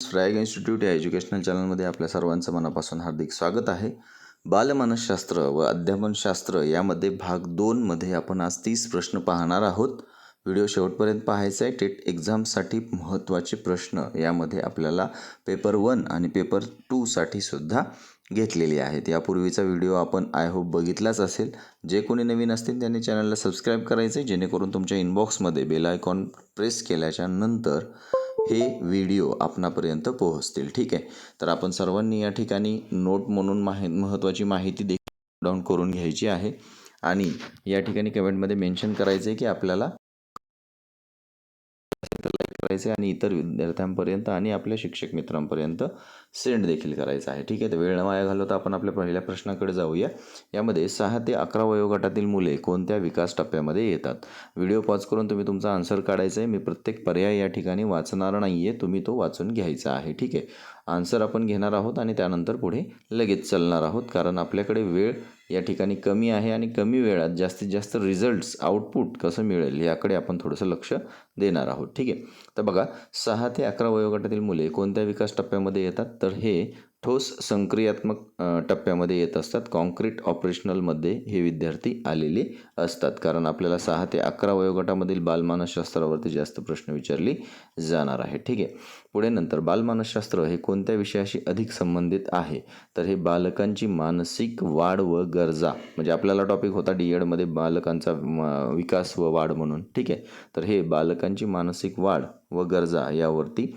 फ्रॅग institute या educational चॅनलमध्ये आपल्या सर्वांचं मनापासून हार्दिक स्वागत आहे. बालमानसशास्त्र व अध्यापनशास्त्र यामध्ये भाग दोनमध्ये आपण आज तीस प्रश्न पाहणार आहोत. व्हिडिओ शेवटपर्यंत पाहायचा आहे. टेट एक्झामसाठी महत्त्वाचे प्रश्न यामध्ये आपल्याला पेपर वन आणि पेपर टूसाठी सुद्धा घेतलेली आहेत. यापूर्वीचा व्हिडिओ आपण आय होप बघितलाच असेल. जे कोणी नवीन असतील त्यांनी चॅनलला सबस्क्राईब करायचं आहे जेणेकरून तुमच्या इनबॉक्समध्ये बेल आयकॉन प्रेस केल्याच्यानंतर हे व्हिडिओ आपणापर्यंत पोहोचतील. ठीक आहे? तर आपण सर्वांनी या ठिकाणी नोट म्हणून माहि महत्त्वाची माहिती देखील डाऊन करून घ्यायची आहे. आणि या ठिकाणी कमेंटमध्ये मेन्शन करायचं आहे की आपल्याला करायचं करायचे आणि इतर विद्यार्थ्यांपर्यंत आणि आपल्या शिक्षक मित्रांपर्यंत सेंड देखील करायचं आहे. ठीक आहे? तर वेळ न वाया घालवता आपण आपल्या पहिल्या प्रश्नाकडे जाऊया. यामध्ये सहा ते अकरा वयोगटातील मुले कोणत्या विकास टप्प्यामध्ये येतात? व्हिडिओ पॉज करून तुम्ही तुमचा आन्सर काढायचा आहे. मी प्रत्येक पर्याय या ठिकाणी वाचणार नाही आहे तुम्ही तो वाचून घ्यायचा आहे. ठीक आहे? आन्सर आपण घेणार आहोत आणि त्यानंतर पुढे लगेच चालणार आहोत. कारण आपल्याकडे वेळ या ठिकाणी कमी आहे आणि कमी वेळात जास्तीत जास्त रिझल्ट्स आउटपुट कसं मिळेल याकडे आपण थोडंसं लक्ष देणार आहोत. ठीक आहे? तर बघा सहा ते अकरा वयोगटातील मुले कोणत्या विकास टप्प्यामध्ये येतात? तर हे ठोस संक्रियात्मक टप्प्यामध्ये येत असतात. कॉन्क्रीट ऑपरेशनलमध्ये हे विद्यार्थी आलेले असतात. कारण आपल्याला सहा ते अकरा वयोगटामधील बालमानसशास्त्रावरती जास्त प्रश्न विचारले जाणार आहे ठीक आहे. पुढे नंतर बालमानसशास्त्र हे कोणत्या विषयाशी अधिक संबंधित आहे? तर हे बालकांची मानसिक वाढ व गरजा म्हणजे आपल्याला टॉपिक होता डी एडमध्ये बालकांचा विकास व वाढ म्हणून. ठीक आहे. तर हे बालकांची मानसिक वाढ व गरजा यावरती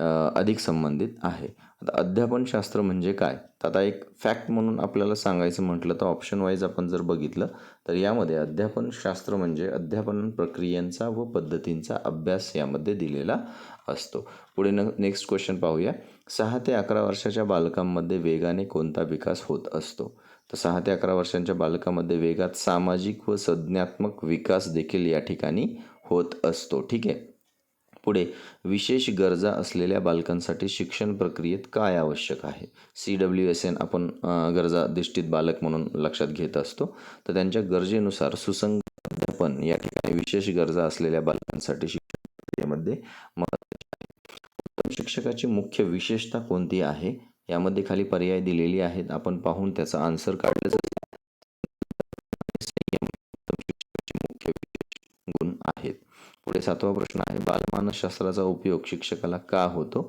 अधिक संबंधित आहे. आता अध्यापनशास्त्र म्हणजे काय? तर आता एक फॅक्ट म्हणून आपल्याला सांगायचं म्हटलं तर ऑप्शन वाईज आपण जर बघितलं तर यामध्ये अध्यापनशास्त्र म्हणजे अध्यापन प्रक्रियांचा व पद्धतींचा अभ्यास यामध्ये दिलेला असतो. पुढे न नेक्स्ट क्वेश्चन पाहूया. सहा ते अकरा वर्षाच्या बालकांमध्ये वेगाने कोणता विकास होत असतो? तर सहा ते अकरा वर्षांच्या बालकामध्ये वेगात सामाजिक व संज्ञात्मक विकास देखील या ठिकाणी होत असतो. ठीक आहे? पुढे विशेष गरजा असलेल्या बालकांसाठी शिक्षण प्रक्रियेत काय आवश्यक आहे? सी डब्ल्यू एस एन आपण गरजा अधिष्ठित बालक म्हणून लक्षात घेत असतो. तर त्यांच्या गरजेनुसार सुसंग अध्यापन या ठिकाणी विशेष गरजा असलेल्या बालकांसाठी शिक्षण प्रक्रियेमध्ये महत्त्वाचे आहे. उत्तम शिक्षकाची मुख्य विशेषता कोणती आहे? यामध्ये खाली पर्याय दिलेली आहेत. आपण पाहून त्याचा आन्सर काढल्याचं सातवा प्रश्न आहे. बालमानसशास्त्राचा उपयोग शिक्षकाला का होतो?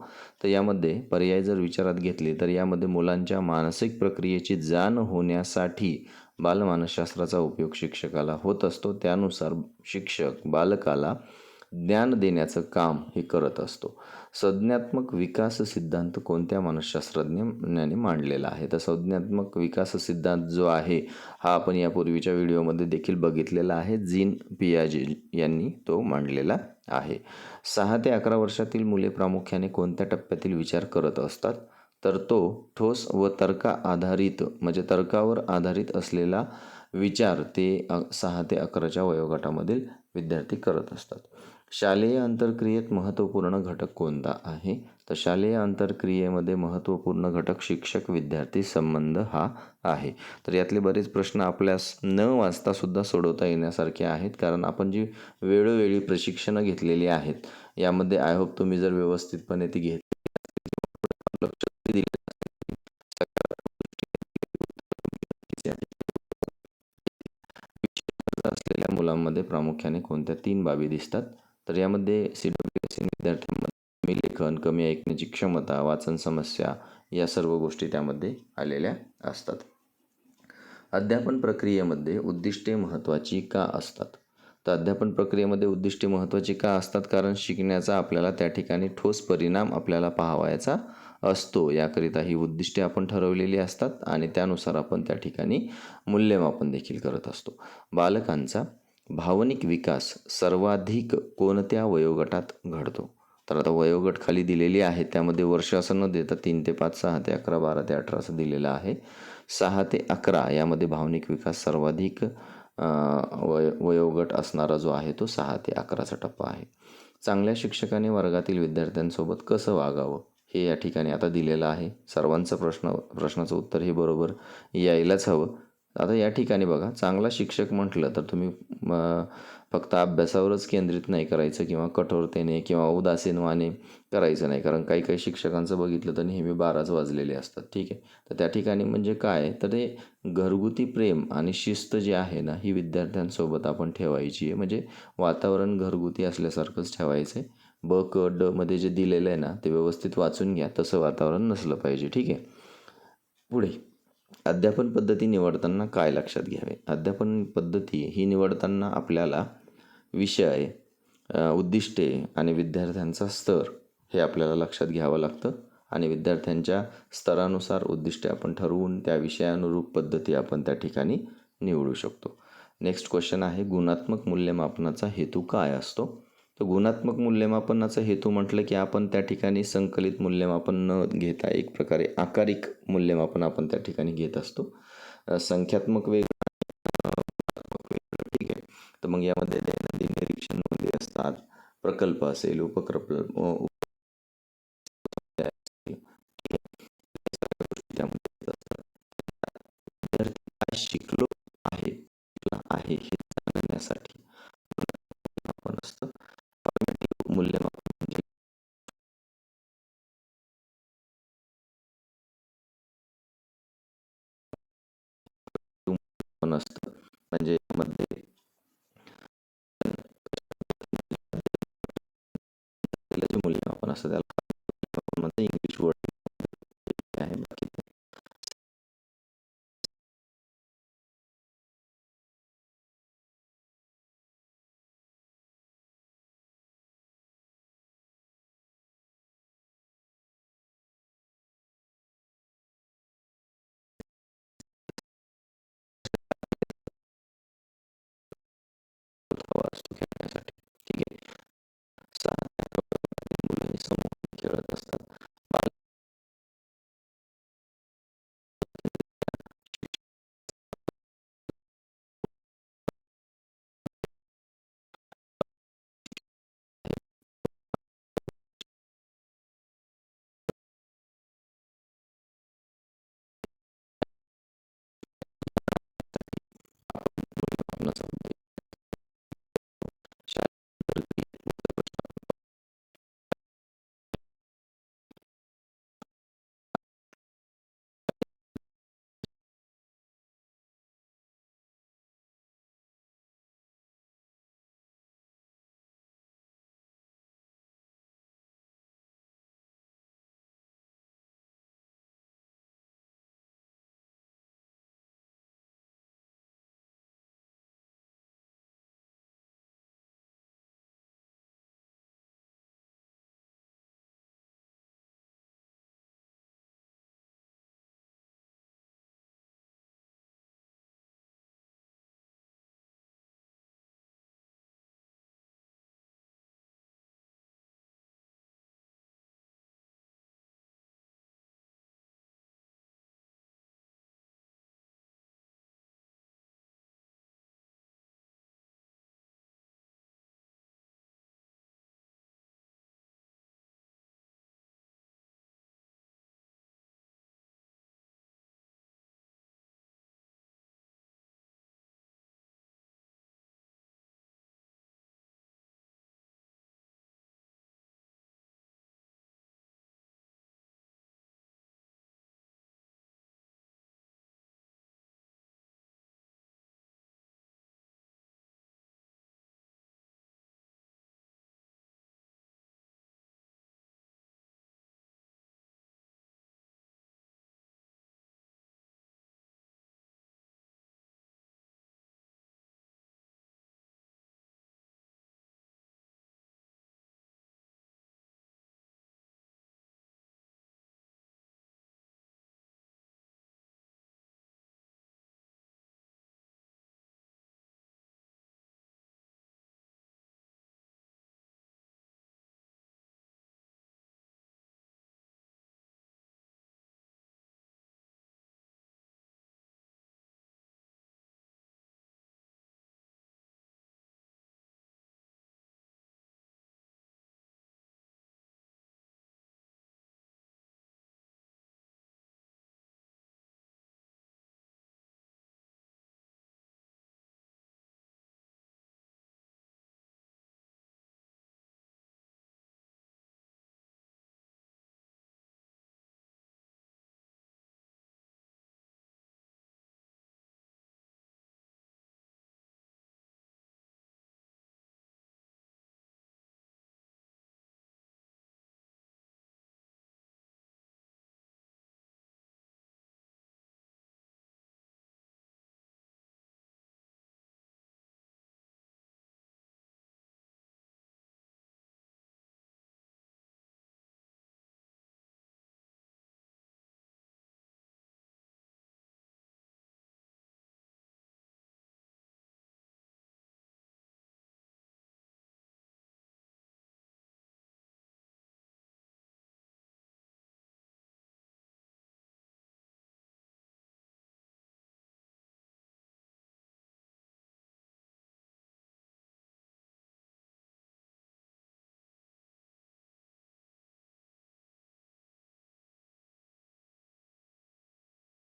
तर यामध्ये पर्याय जर विचारात घेतले तर यामध्ये मुलांच्या मानसिक प्रक्रियेची जाण होण्यासाठी बालमानसशास्त्राचा उपयोग शिक्षकाला होत असतो. त्यानुसार शिक्षक बालकाला ज्ञान देण्याचं काम हे करत असतो. संज्ञात्मक विकास सिद्धांत कोणत्या मानसशास्त्रज्ञाने मांडलेला आहे? तर संज्ञात्मक विकास सिद्धांत जो आहे हा आपण यापूर्वीच्या व्हिडिओमध्ये देखील बघितलेला आहे. जीन पियाजे यांनी तो मांडलेला आहे. सहा ते अकरा वर्षातील मुले प्रामुख्याने कोणत्या टप्प्यातील विचार करत असतात? तर तो ठोस व तर्का आधारित म्हणजे तर्कावर आधारित असलेला विचार ते सहा ते अकराच्या वयोगटामधील विद्यार्थी करत असतात. शालेय अंतर्क्रियेत महत्त्वपूर्ण घटक कोणता आहे? तर शालेय अंतर्क्रियेमध्ये महत्त्वपूर्ण घटक शिक्षक विद्यार्थी संबंध हा आहे. तर यातले बरेच प्रश्न आपल्यास न वाचतासुद्धा सोडवता येण्यासारखे आहेत कारण आपण जी वेळोवेळी प्रशिक्षणं घेतलेली आहेत यामध्ये आय होप तुम्ही जर व्यवस्थितपणे ती घेतली लक्ष असलेल्या मुलांमध्ये प्रामुख्याने कोणत्या तीन बाबी दिसतात? तर यामध्ये सी डब्ल्यू एस विद्यार्थ्यांमध्ये कमी लेखन कमी ऐकण्याची क्षमता वाचन समस्या या सर्व गोष्टी त्यामध्ये आलेल्या असतात. अध्यापन प्रक्रियेमध्ये उद्दिष्टे महत्त्वाची का असतात? तर अध्यापन प्रक्रियेमध्ये उद्दिष्टे महत्त्वाची का असतात? कारण शिकण्याचा आपल्याला त्या ठिकाणी ठोस परिणाम आपल्याला पाहावायचा असतो. याकरिता ही उद्दिष्टे आपण ठरवलेली असतात आणि त्यानुसार आपण त्या ठिकाणी मूल्यमापन देखील करत असतो. बालकांचा भावनिक विकास सर्वाधिक कोणत्या वयोगटात घडतो? तर आता वयोगट खाली दिलेली आहे त्यामध्ये वर्ष असं न देता तीन ते पाच सहा ते अकरा बारा ते अठरा असं दिलेलं आहे. सहा ते अकरा यामध्ये भावनिक विकास सर्वाधिक वय वयोगट असणारा जो आहे तो सहा ते अकराचा टप्पा आहे. चांगल्या शिक्षकाने वर्गातील विद्यार्थ्यांसोबत कसं वागावं हे या ठिकाणी आता दिलेलं आहे. सर्वांचं प्रश्न प्रश्नाचं उत्तर हे बरोबर यायलाच हवं. आता या ठिकाणी बघा चांगला शिक्षक म्हटलं तर तुम्ही फक्त अभ्यासावरच केंद्रित नाही करायचं किंवा कठोरतेने किंवा उदासीनवाने करायचं नाही. कारण काही काही शिक्षकांचं बघितलं तर नेहमी बाराच वाजलेले असतात. ठीक आहे? तर त्या ठिकाणी म्हणजे काय? तर ते घरगुती प्रेम आणि शिस्त जी आहे ना ही विद्यार्थ्यांसोबत आपण ठेवायची आहे. म्हणजे वातावरण घरगुती असल्यासारखंच ठेवायचं आहे ब क ड मध्ये जे दिलेलं आहे ना ते व्यवस्थित वाचून घ्या. तसं वातावरण नसलं पाहिजे. ठीक आहे? पुढे. अध्यापन पद्धती निवडताना काय लक्षात घ्यावे? अध्यापन पद्धती ही निवडताना आपल्याला विषय उद्दिष्टे आणि विद्यार्थ्यांचा स्तर हे आपल्याला लक्षात घ्यावं लागतं आणि विद्यार्थ्यांच्या स्तरानुसार उद्दिष्टे आपण ठरवून त्या विषयानुरूप पद्धती आपण त्या ठिकाणी निवडू शकतो. नेक्स्ट क्वेश्चन आहे गुणात्मक मूल्यमापनाचा हेतू काय असतो? तर गुणात्मक मूल्यमापनाचा हेतू म्हटलं की आपण त्या ठिकाणी संकलित मूल्यमापन न घेता एक प्रकारे आकारिक मूल्यमापन आपण त्या ठिकाणी घेत असतो. संख्यात्मक वेगळं वेगळं ठीक आहे. तर मग यामध्ये दैनंदिन निरीक्षण वगैरे असतात. प्रकल्प असेल उपक्रप पण असतं. म्हणजे यामध्ये हवा असतो खेळण्यासाठी ठीक आहे